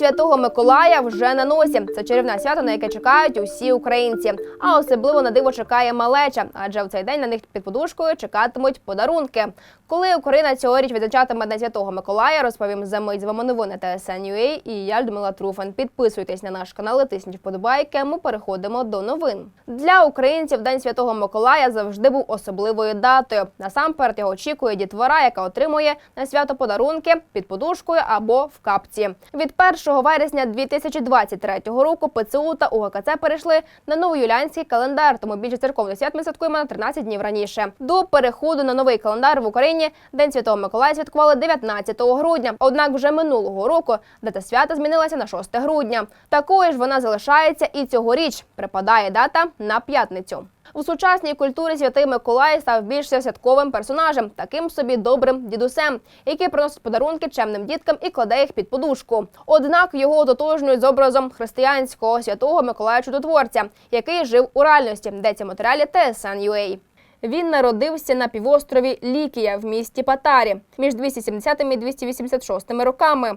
Святого Миколая вже на носі. Це чарівне свято, на яке чекають усі українці. А особливо на диво чекає малеча, адже в цей день на них під подушкою чекатимуть подарунки. Коли Україна цьогоріч відзначатиме День Святого Миколая, розповім за мить з вами новини TSN.ua і я Людмила Труфан. Підписуйтесь на наш канал, тисніть вподобайки. Ми переходимо до новин. Для українців День Святого Миколая завжди був особливою датою. Насамперед його очікує дітвора, яка отримує на свято подарунки під подушкою або в капці. Від 1 вересня 2023 року ПЦУ та УГКЦ перейшли на новоюліанський календар, тому більше церковних свят ми святкуємо на 13 днів раніше. До переходу на новий календар в Україні День Святого Миколая святкували 19 грудня. Однак вже минулого року дата свята змінилася на 6 грудня. Такою ж вона залишається і цьогоріч. Припадає дата на п'ятницю. У сучасній культурі святий Миколай став більш святковим персонажем, таким собі добрим дідусем, який приносить подарунки чемним діткам і кладе їх під подушку. Однак його ототожнюють з образом християнського святого Миколая Чудотворця, який жив у реальності, йдеться в матеріалі TSN.ua. Він народився на півострові Лікія в місті Патарі між 270 і 286 роками.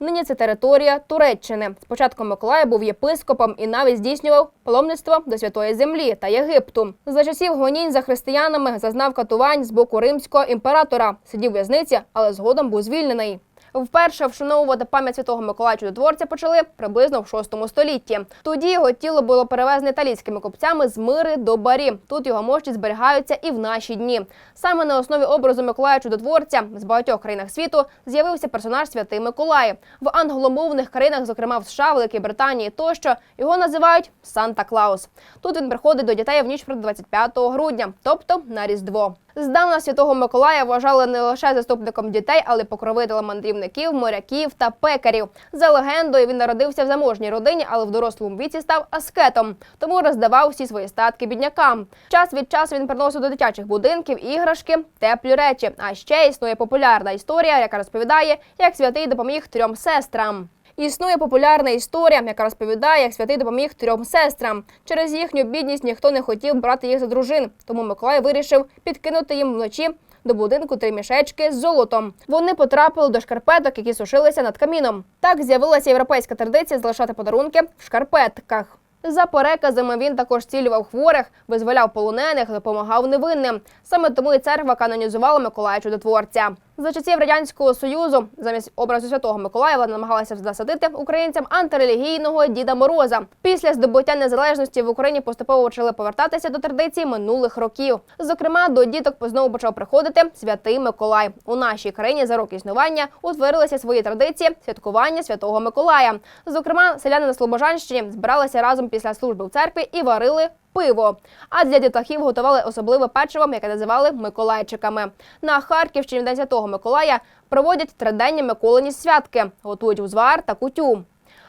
Нині це територія Туреччини. Спочатку Миколай був єпископом і навіть здійснював паломництво до Святої Землі та Єгипту. За часів гонінь за християнами зазнав катувань з боку римського імператора. Сидів в'язниці, але згодом був звільнений. Вперше вшановувати пам'ять святого Миколая Чудотворця почали приблизно в 6 столітті. Тоді його тіло було перевезене італійськими купцями з мири до барі. Тут його мощі зберігаються і в наші дні. Саме на основі образу Миколая Чудотворця з багатьох країнах світу з'явився персонаж Святий Миколай. В англомовних країнах, зокрема в США, Великій Британії, тощо його називають Санта Клаус. Тут він приходить до дітей в ніч проти 25 грудня, тобто на Різдво. Здавна святого Миколая вважали не лише заступником дітей, але й покровителем мандрівників, моряків та пекарів. За легендою, він народився в заможній родині, але в дорослому віці став аскетом, тому роздавав всі свої статки біднякам. Час від часу він приносив до дитячих будинків іграшки, теплі речі. А ще існує популярна історія, яка розповідає, як святий допоміг трьом сестрам. Існує популярна історія, яка розповідає, як святий допоміг трьом сестрам. Через їхню бідність ніхто не хотів брати їх за дружин, тому Миколай вирішив підкинути їм вночі. До будинку три мішечки з золотом. Вони потрапили до шкарпеток, які сушилися над каміном. Так з'явилася європейська традиція залишати подарунки в шкарпетках. За переказами він також цілював хворих, визволяв полонених, допомагав невинним. Саме тому і церква канонізувала Миколая Чудотворця. За часів радянського союзу замість образу святого Миколая вона намагалася засадити українцям антирелігійного Діда Мороза. Після здобуття незалежності в Україні поступово почали повертатися до традицій минулих років. Зокрема, до діток знову почав приходити святий Миколай. У нашій країні за роки існування утворилися свої традиції святкування святого Миколая. Зокрема, селяни на Слобожанщині збиралися разом після служби в церкві і варили пиво. А для дітлахів готували особливе печиво, яке називали Миколайчиками. На Харківщині День Святого Миколая проводять триденні Миколині святки, готують узвар та кутю.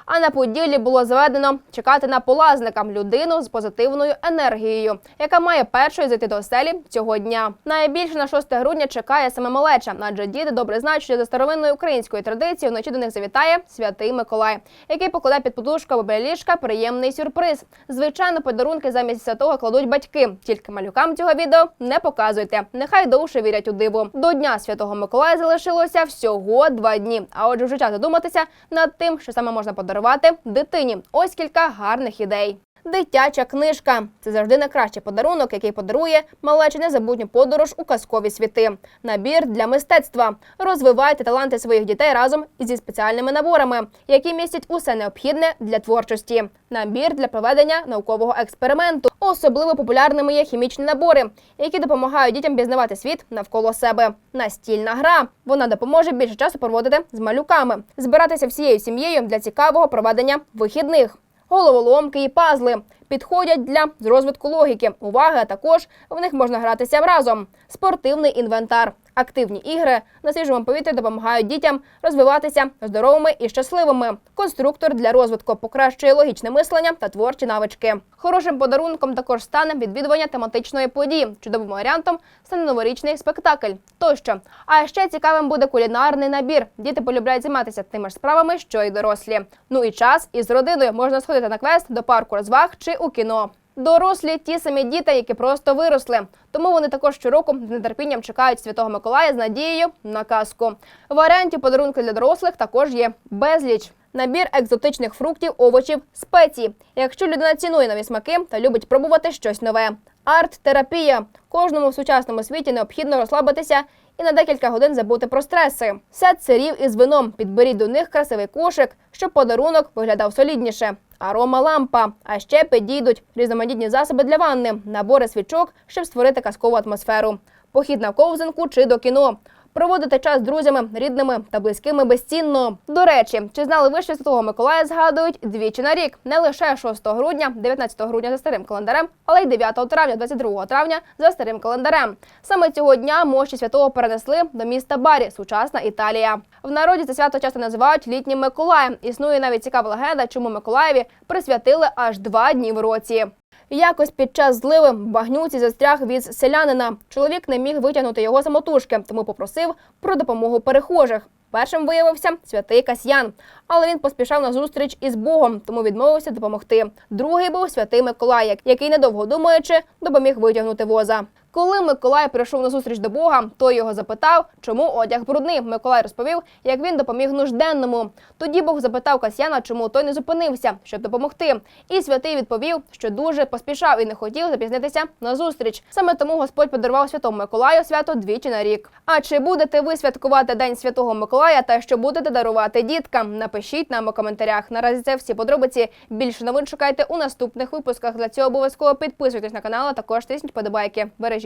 А на Поділлі було заведено чекати на полазника людину з позитивною енергією, яка має першою зайти до оселі цього дня. Найбільше на 6 грудня чекає саме малеча, адже діти добре знають, що за старовинною українською традицією вночі до них завітає святий Миколай, який покладе під подушку або ліжка приємний сюрприз. Звичайно, подарунки замість святого кладуть батьки. Тільки малюкам цього відео не показуйте. Нехай довше вірять у диво. До дня святого Миколая залишилося всього два дні. А отже, вже час задуматися над тим, що саме можна подарувати дитині. Ось кілька гарних ідей. Дитяча книжка це завжди найкращий подарунок, який подарує малечі незабутню подорож у казкові світи. Набір для мистецтва. Розвивайте таланти своїх дітей разом із спеціальними наборами, які містять усе необхідне для творчості. Набір для проведення наукового експерименту. Особливо популярними є хімічні набори, які допомагають дітям пізнавати світ навколо себе. Настільна гра. Вона допоможе більше часу проводити з малюками, збиратися всією сім'єю для цікавого проведення вихідних. Головоломки і пазли підходять для розвитку логіки, уваги, а також в них можна гратися разом. Спортивний інвентар. Активні ігри на свіжому повітрі допомагають дітям розвиватися здоровими і щасливими. Конструктор для розвитку покращує логічне мислення та творчі навички. Хорошим подарунком також стане відвідування тематичної події. Чудовим варіантом стане новорічний спектакль. Тощо. А ще цікавим буде кулінарний набір. Діти полюбляють займатися тими ж справами, що й дорослі. Ну і час із родиною можна сходити на квест до парку розваг чи у кіно. Дорослі ті самі діти, які просто виросли. Тому вони також щороку з нетерпінням чекають Святого Миколая з надією на казку. Варіантів подарунку для дорослих також є безліч. Набір екзотичних фруктів, овочів, спецій. Якщо людина цінує нові смаки та любить пробувати щось нове. Арт-терапія. Кожному в сучасному світі необхідно розслабитися і на декілька годин забути про стреси. Сет сирів із вином. Підберіть до них красивий кошик, щоб подарунок виглядав солідніше. Арома лампа. А ще підійдуть різноманітні засоби для ванни, набори свічок, щоб створити казкову атмосферу. Похід на ковзанку чи до кіно. Проводити час з друзями, рідними та близькими безцінно. До речі, чи знали ви, що Святого Миколая згадують двічі на рік? Не лише 6 грудня, 19 грудня за старим календарем, але й 9 травня, 22 травня за старим календарем. Саме цього дня мощі святого перенесли до міста Барі, сучасна Італія. В народі це свято часто називають літнім Миколаєм. Існує навіть цікава легенда, чому Миколаєві присвятили аж два дні в році. Якось під час зливи багнюці застряг віз селянина. Чоловік не міг витягнути його самотужки, тому попросив про допомогу перехожих. Першим виявився святий Касьян, але він поспішав на зустріч із Богом, тому відмовився допомогти. Другий був святий Миколай, який, недовго думаючи, допоміг витягнути воза. Коли Миколай прийшов на зустріч до Бога, той його запитав, чому одяг брудний. Миколай розповів, як він допоміг нужденному. Тоді Бог запитав Касьяна, чому той не зупинився, щоб допомогти. І святий відповів, що дуже поспішав і не хотів запізнитися на зустріч. Саме тому Господь подарував святому Миколаю свято двічі на рік. А чи будете ви святкувати День Святого Миколая та що будете дарувати діткам? Напишіть нам у коментарях. Наразі це всі подробиці. Більше новин шукайте у наступних випусках. Для цього обов'язково підписуйтесь на канал, а також тисніть подобайки.